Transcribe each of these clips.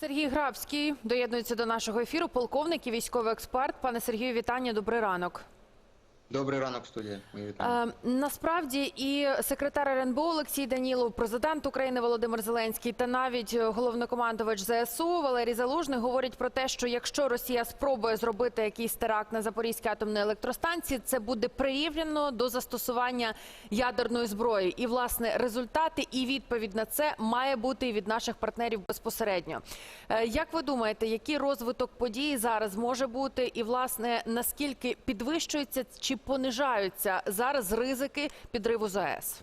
Сергій Грабський доєднується до нашого ефіру. Полковник і військовий експерт. Пане Сергію, вітання. Добрий ранок. Добрий ранок, студія. Е, насправді і секретар РНБО Олексій Данілов, президент України Володимир Зеленський та навіть головнокомандувач ЗСУ Валерій Залужний говорять про те, що якщо Росія спробує зробити якийсь теракт на Запорізькій атомній електростанції, це буде прирівняно до застосування ядерної зброї. І власне результати і відповідь на це має бути від наших партнерів безпосередньо. Е, Як ви думаєте, який розвиток подій зараз може бути, і власне наскільки підвищуються чи понижаються зараз ризики підриву ЗАЕС?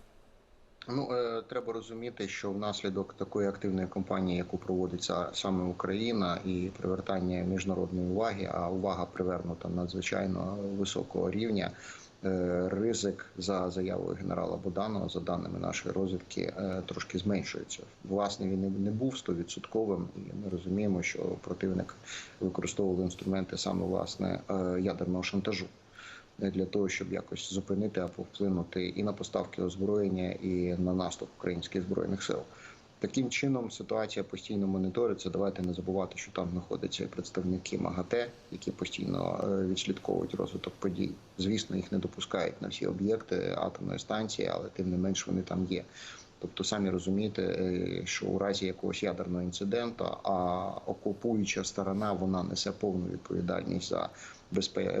Ну е, треба розуміти, що внаслідок такої активної кампанії, яку проводиться саме Україна, і привертання міжнародної уваги, а увага привернута надзвичайно високого рівня. е, Ризик за заявою генерала Буданова, за даними нашої розвідки, е, трошки зменшується. Власне, він не- був стовідсотковим, і ми розуміємо, що противник використовував інструменти саме власне ядерного шантажу. Для того, щоб якось зупинити або вплинути і на поставки озброєння, і на наступ українських збройних сил. Таким чином ситуація постійно моніториться. Давайте не забувати, що там знаходяться представники МАГАТЕ, які постійно е, відслідковують розвиток подій. Звісно, їх не допускають на всі об'єкти атомної станції, але тим не менш вони там є. Тобто, самі розумієте, е, що у разі якогось ядерного інциденту, а окупуюча сторона вона несе повну відповідальність за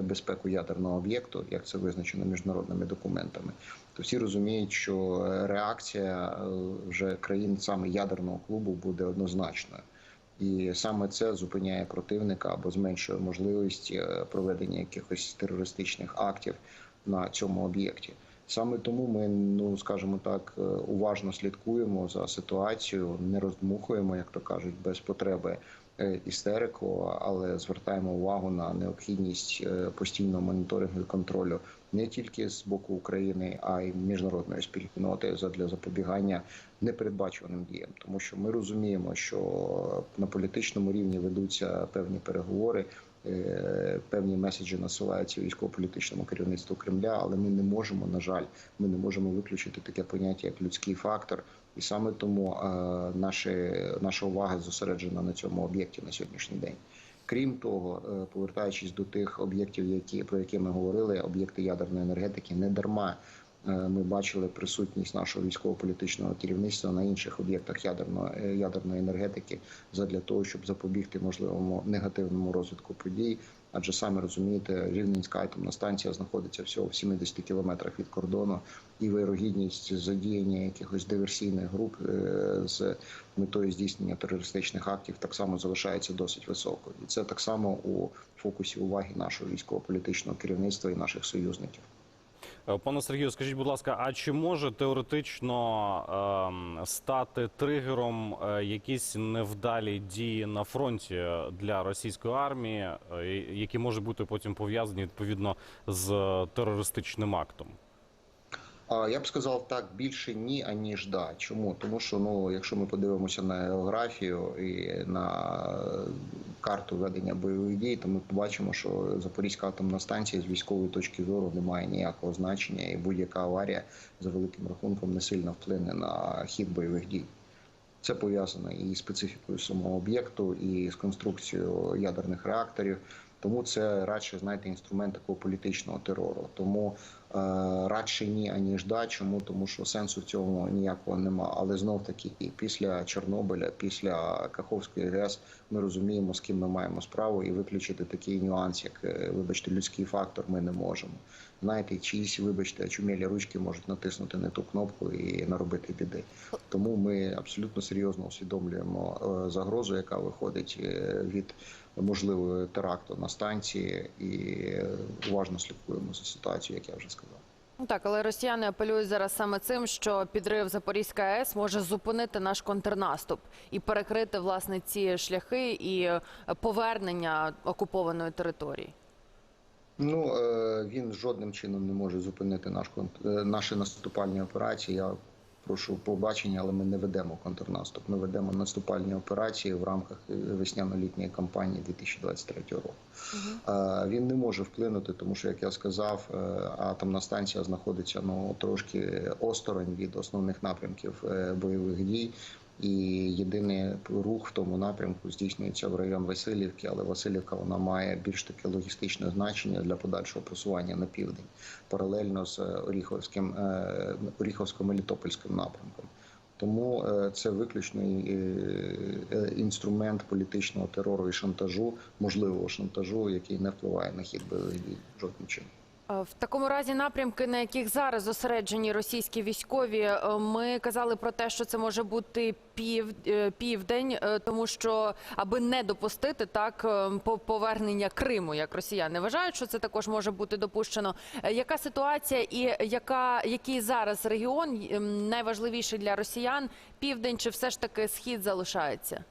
безпеку ядерного об'єкту, як це визначено міжнародними документами, то всі розуміють, що е, реакція е, вже країн саме ядерного клубу буде однозначною. І саме це зупиняє противника або зменшує можливість е, проведення якихось терористичних актів на цьому об'єкті. Саме тому ми, ну скажімо так, уважно слідкуємо за ситуацією, не роздмухуємо, як то кажуть, без потреби істерику, але звертаємо увагу на необхідність е, постійного моніторингу і контролю не тільки з боку України, а й міжнародної спільноти задля запобігання непередбачуваним діям, тому що ми розуміємо, що на політичному рівні ведуться певні переговори. Е, Певні меседжі насилаються військово-політичному керівництву Кремля, але ми не можемо, на жаль, ми не можемо виключити таке поняття як людський фактор, і саме тому е, наші, наша увага зосереджена на цьому об'єкті на сьогоднішній день. Крім того, е, повертаючись до тих об'єктів, які про які ми говорили, об'єкти ядерної енергетики, не дарма ми бачили присутність нашого військово-політичного керівництва на інших об'єктах ядерної е, ядерної енергетики, задля того, щоб запобігти можливому негативному розвитку подій. Адже саме розумієте, Рівненська атомна станція знаходиться всього в 70 кілометрах від кордону, і вирогідність задіяння якихось диверсійних груп е, з метою здійснення терористичних актів так само залишається досить високою, і це так само у фокусі уваги нашого військово-політичного керівництва і наших союзників. Е, Пане Сергію, скажіть, будь ласка, а чи може теоретично е, стати тригером е, якісь невдалі дії на фронті для російської армії, е, які можуть бути потім пов'язані відповідно з терористичним актом? Я б сказав так більше ні, аніж да. Чому? Тому що ну, якщо ми подивимося на географію і на карту ведення бойових дій, то ми побачимо, що Запорізька атомна станція з військової точки зору не має ніякого значення, і будь-яка аварія за великим рахунком не сильно вплине на хід бойових дій. Це пов'язано і з специфікою самого об'єкту, і з конструкцією ядерних реакторів. Тому це радше знаєте інструмент такого політичного терору. Тому е, радше ні, аніж да. Чому? Тому що сенсу в цьому ніякого нема. Але знов таки, і після Чорнобиля, після Каховської ГЕС, ми розуміємо, з ким ми маємо справу, і виключити такий нюанс, як е, вибачте, людський фактор, ми не можемо. Знаєте, чиїсь, вибачте, очумілі ручки можуть натиснути не ту кнопку і наробити біди. Тому ми абсолютно серйозно усвідомлюємо е, загрозу, яка виходить е, від можливого теракту на станції, і е, уважно слідкуємо за ситуацією, як я вже сказав. Ну так, але росіяни апелюють зараз саме цим, що підрив Запорізька АЕС може зупинити наш контрнаступ і перекрити власне ці шляхи і повернення окупованої території. Ну е, він жодним чином не може зупинити наш е, наші наступальні операції. Я прошу побачення, але ми не ведемо контрнаступ. Ми ведемо наступальні операції в рамках е, весняно-літньої кампанії 2023 року. Е, Він не може вплинути, тому що, як я сказав, е, атомна станція знаходиться ну трошки осторонь від основних напрямків бойових дій. І єдиний рух в тому напрямку здійснюється в район Васильівки, але Васильівка вона має більш таке логістичне значення для подальшого просування на південь, паралельно з Оріховським е, Оріховсько-Мелітопольським напрямком. Тому е, це виключний е, е, інструмент політичного терору і шантажу, можливого шантажу, який не впливає на хід бойових дій жодним чином. Е, В такому разі напрямки, на яких зараз зосереджені російські військові, е, ми казали про те, що це може бути пів, е, південь, тому що аби не допустити так по- повернення Криму, як росіяни вважають, що це також може бути допущено. Яка ситуація і яка який зараз регіон найважливіший для росіян? Південь чи все ж таки схід залишається?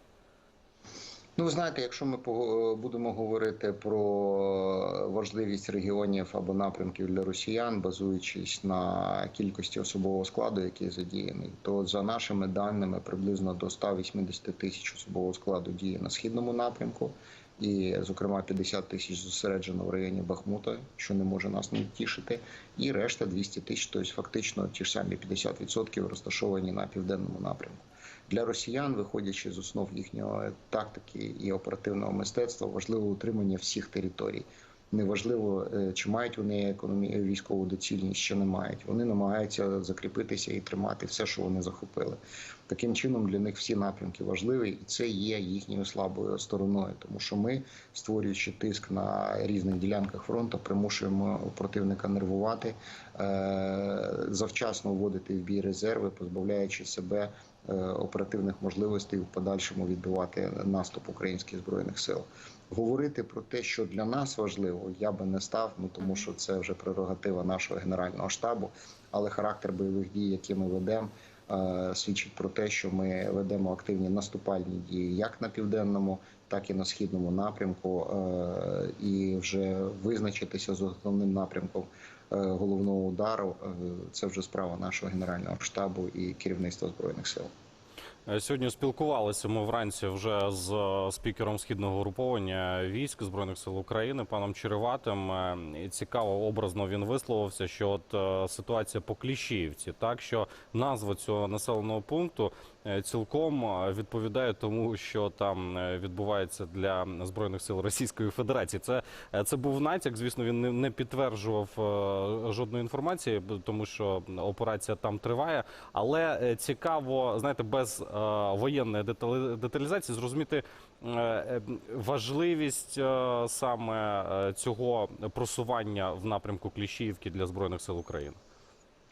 Ну, знаєте, якщо ми пого- будемо говорити про важливість регіонів або напрямків для росіян, базуючись на кількості особового складу, який задіяний, то за нашими даними приблизно до 180 тисяч особового складу діє на східному напрямку, і, зокрема, 50 тисяч зосереджено в районі Бахмута, що не може нас не тішити, і решта 200 тисяч, тобто фактично ті ж самі 50% розташовані на південному напрямку. Для росіян, виходячи з основ їхньої тактики і оперативного мистецтва, важливо утримання всіх територій. Неважливо, е, чи мають вони економі... військову доцільність, чи не мають. Вони намагаються закріпитися і тримати все, що вони захопили. Таким чином для них всі напрямки важливі, і це є їхньою слабою стороною, тому що ми, створюючи тиск на різних ділянках фронту, примушуємо противника нервувати, е, завчасно вводити в бій резерви, позбавляючи себе оперативних можливостей в подальшому відбивати наступ українських збройних сил. Говорити про те, що для нас важливо, я би не став, ну тому що це вже прерогатива нашого генерального штабу. Але характер бойових дій, які ми ведемо, е, свідчить про те, що ми ведемо активні наступальні дії як на південному, так і на східному напрямку, е, і вже визначитися з основним напрямком е, головного удару. е, Це вже справа нашого генерального штабу і керівництва збройних сил. Е, Сьогодні спілкувалися ми вранці вже з е, спікером східного груповання військ збройних сил України, паном Череватим. Е, І цікаво, образно він висловився, що от е, ситуація по Кліщіївці, так що назва цього населеного пункту е, цілком е, відповідає тому, що там е, відбувається для збройних сил Російської Федерації. Це е, це був натяк. Звісно, він не, не підтверджував е, жодної інформації, тому що операція там триває. Але е, цікаво, знаєте, без е, воєнної деталізації зрозуміти е, е, важливість е, саме е, цього просування в напрямку Кліщіївки для збройних сил України.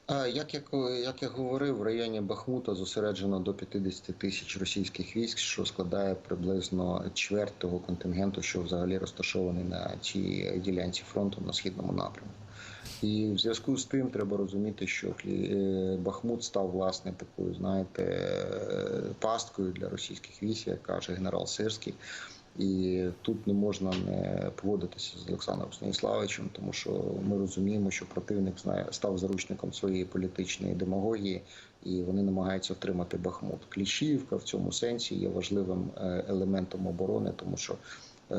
Як я, як я говорив, в районі Бахмута зосереджено до 50 тисяч російських військ, що складає приблизно чверть того контингенту, що взагалі розташований на цій ділянці фронту на східному напрямку. І в зв'язку з тим треба розуміти, що е, Бахмут став власне такою, знаєте, е, пасткою для російських військ, як каже генерал Сирський. І тут не можна не поводитися з Олександром Станіславовичем, тому що ми розуміємо, що противник знає став заручником своєї політичної демагогії, і вони намагаються втримати Бахмут. Кліщіївка в цьому сенсі є важливим е, елементом оборони, тому що е,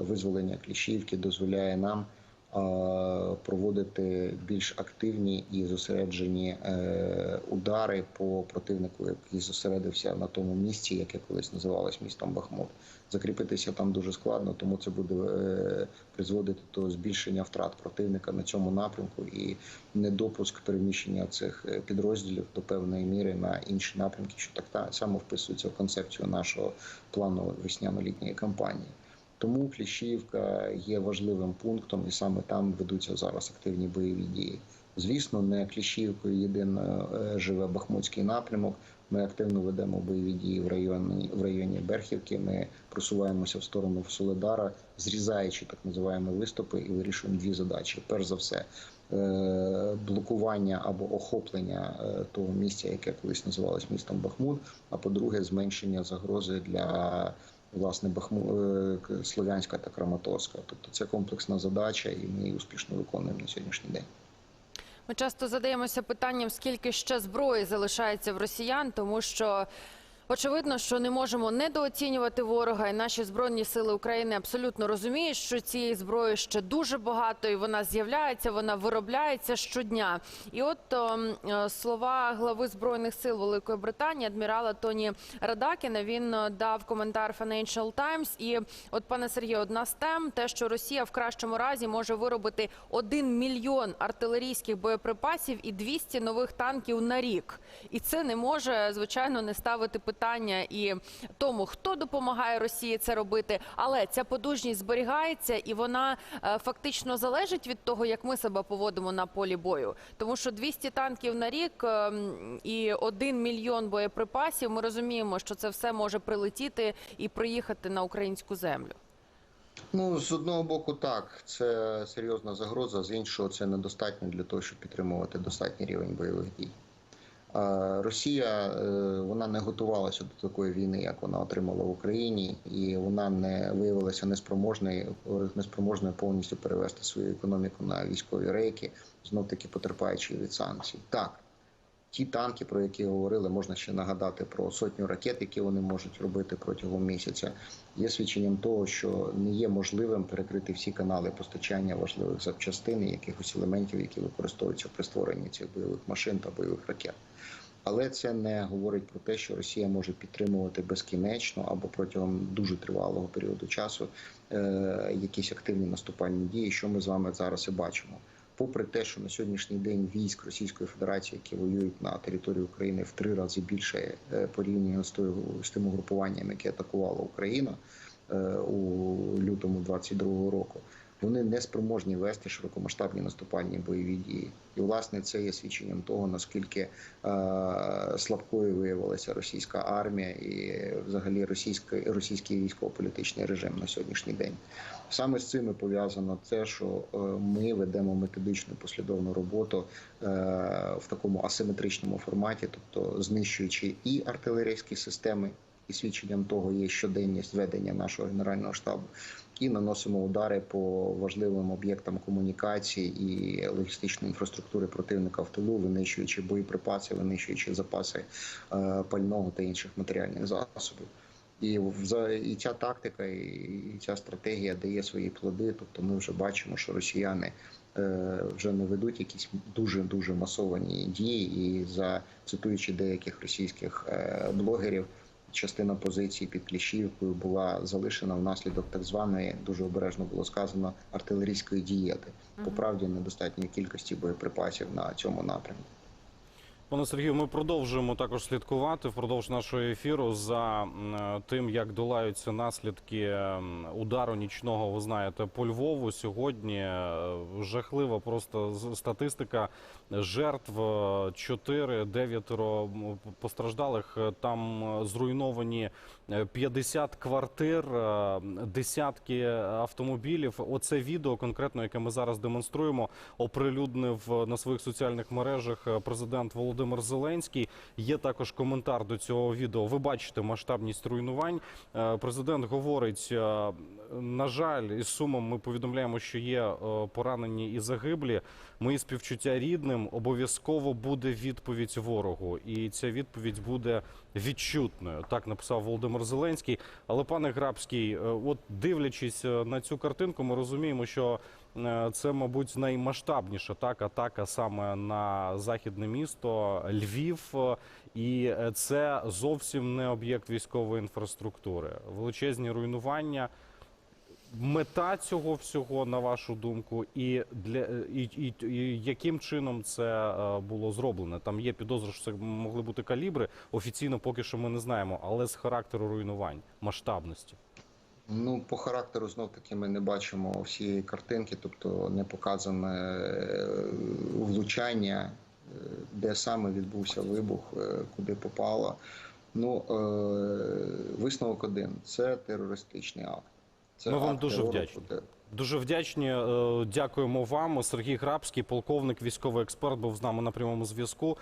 визволення Кліщіївки дозволяє нам проводити більш активні і зосереджені е, удари по противнику, який зосередився на тому місці, яке колись називалось містом Бахмут. Закріпитися там дуже складно, тому це буде е, призводити до збільшення втрат противника на цьому напрямку і недопуск переміщення цих е, підрозділів до певної міри на інші напрямки, що так та- само вписується в концепцію нашого плану весняно-літньої кампанії. Тому Кліщіївка є важливим пунктом, і саме там ведуться зараз активні бойові дії. Звісно, не Кліщіївкою єдино е, живе Бахмутський напрямок. Ми активно ведемо бойові дії в районі в районі Берхівки. Ми просуваємося в сторону Соледара, зрізаючи так називаємо виступи, і вирішуємо дві задачі. Перш за все, е, блокування або охоплення е, того місця, яке колись називалось містом Бахмут. А по-друге, зменшення загрози для власне Бахму е, Слов'янська та Краматорська. Тобто це комплексна задача, і ми її успішно виконуємо на сьогоднішній день. Ми часто задаємося питанням, скільки ще зброї залишається в росіян, тому що Очевидно, що не можемо недооцінювати ворога, і наші збройні сили України абсолютно розуміють, що цієї зброї ще дуже багато, і вона з'являється, вона виробляється щодня. І от ем, е, слова глави збройних сил Великої Британії, адмірала Тоні Радакіна. Він е, дав коментар Financial Times. І от, пане Сергію, одна з тем, те, що Росія в кращому разі може виробити 1 мільйон артилерійських боєприпасів і 200 нових танків на рік. І це не може, звичайно, не ставити питання і тому, хто допомагає Росії це робити. Але ця подужність зберігається і вона е, фактично залежить від того, як ми себе поводимо на полі бою. Тому що 200 танків на рік е, і 1 мільйон боєприпасів. Ми розуміємо, що це все може прилетіти і приїхати на українську землю. Ну, з одного боку, так, це серйозна загроза, з іншого, це недостатньо для того, щоб підтримувати достатній рівень бойових дій. Росія е, вона не готувалася до такої війни, як вона отримала в Україні, і вона не виявилася неспроможною, неспроможною повністю перевести свою економіку на військові рейки, знов таки потерпаючи від санкцій. Так, ті танки, про які говорили, можна ще нагадати про сотню ракет, які вони можуть робити протягом місяця, є свідченням того, що не є можливим перекрити всі канали постачання важливих запчастин якихось елементів, які використовуються при створенні цих бойових машин та бойових ракет. Але це не говорить про те, що Росія може підтримувати безкінечно або протягом дуже тривалого періоду часу е, якісь активні наступальні дії, що ми з вами зараз і бачимо. Попри те, що на сьогоднішній день військ Російської Федерації, які воюють на території України, в три рази більше е, порівняно з з тим угрупуванням, яке атакувала Україну е, у лютому 22-го року, вони не спроможні вести широкомасштабні наступальні бойові дії. І власне це є свідченням того, наскільки е, слабкою виявилася російська армія і взагалі російський, російський військово-політичний режим на сьогоднішній день. Саме з цим пов'язано те, що е, ми ведемо методичну послідовну роботу е, в такому асиметричному форматі, тобто знищуючи і артилерійські системи, і свідченням того є щоденність ведення нашого генерального штабу, і наносимо удари по важливим об'єктам комунікації і логістичної інфраструктури противника в тилу, винищуючи боєприпаси, винищуючи запаси е, пального та інших матеріальних засобів. І і ця тактика, і ця стратегія дає свої плоди. Тобто, ми вже бачимо, що росіяни е, вже не ведуть якісь дуже дуже масовані дії. І за цитуючи деяких російських е, блогерів, частина позицій під Кліщівкою була залишена внаслідок так званої дуже обережно було сказано артилерійської дієти. По правді недостатньої кількості боєприпасів на цьому напрямку. Пане Сергію, ми продовжуємо також слідкувати впродовж нашого ефіру за тим, як долаються наслідки удару нічного. Ви знаєте, по Львову сьогодні е, жахлива просто з- статистика жертв. е, Чотири, дев'ятеро м, постраждалих. Там зруйновані е, 50 квартир, е, десятки автомобілів. Оце відео конкретно, яке ми зараз демонструємо, оприлюднив е, на своїх соціальних мережах е, президент Володимир Зеленський. Є також коментар до цього відео. Ви бачите масштабність руйнувань. Президент говорить: на жаль, із сумом ми повідомляємо, що є поранені і загиблі. Мої співчуття рідним. Обов'язково буде відповідь ворогу, і ця відповідь буде відчутною. Так написав Володимир Зеленський. Але пане Грабський, е, от дивлячись е, на цю картинку, ми розуміємо, що е, це, мабуть, наймасштабніша так атака саме на західне місто Львів, і це зовсім не об'єкт військової інфраструктури. Величезні руйнування. Мета цього всього, на вашу думку, і для і, і, і яким чином це е, було зроблено? Там є підозра, що це могли бути калібри. Офіційно поки що ми не знаємо, але з характеру руйнувань, масштабності. Ну, по характеру знов таки ми не бачимо всієї картинки, тобто не показане е, влучання, е, де саме відбувся вибух, куди попало. Ну, висновок один це терористичний акт. Це Ми вам дуже вдячні. Дуже вдячні. Дякуємо вам. Сергій Грабський, полковник, військовий експерт, був з нами на прямому зв'язку.